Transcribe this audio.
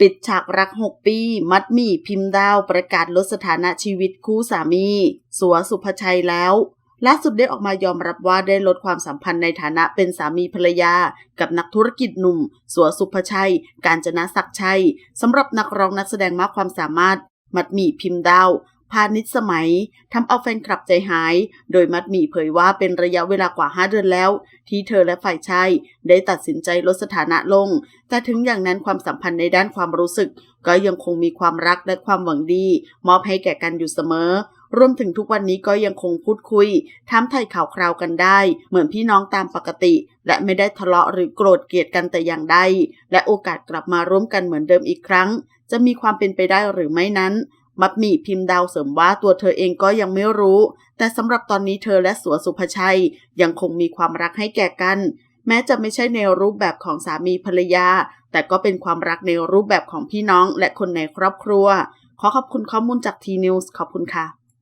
ปิดฉากรัก 6 ปี มัดหมี่พิมพ์ดาวประกาศลดสถานะชีวิตคู่สามี สัวสุภชัยแล้วล่าสุดได้ออกมายอมรับว่าได้ลดความสัมพันธ์ในฐานะเป็นสามีภรรยา กับนักธุรกิจหนุ่ม สัวสุภชัย การจนะศักดิ์ชัยสำหรับนักร้องนักแสดงมากความสามารถ มัดหมี่พิมพ์ดาว พาณิชย์สมัยทำเอาแฟนคลับใจหาย โดยมัดหมี่เผยว่าเป็นระยะเวลากว่า 5 เดือนแล้ว ที่เธอและฝ่ายชายได้ตัดสินใจลดสถานะลง แต่ถึงอย่างนั้นความสัมพันธ์ในด้านความรู้สึก ก็ยังคงมีความรักและความหวังดี มอบให้แก่กันอยู่เสมอรวมถึงทุกวันนี้ก็ยังคงพูดคุยถามไถ่ข่าวคราวกันได้ เหมือนพี่น้องตามปกติ และไม่ได้ทะเลาะหรือโกรธเกลียดกันแต่อย่างใดและโอกาสกลับมาร่วมกันเหมือนเดิมอีกครั้ง จะมีความเป็นไปได้หรือไม่นั้น มัดหมี่พิมพ์ดาวเสริมว่าตัวเธอเองก็ยังไม่รู้ แต่สำหรับตอนนี้เธอและสัวสุภชัยยังคงมีความรักให้แก่กัน แม้จะไม่ใช่ในรูปแบบของสามีภรรยา แต่ก็เป็นความรักในรูปแบบของพี่น้องและคนในครอบครัว ขอขอบคุณข้อมูลจากทีนิวส์ขอบคุณค่ะ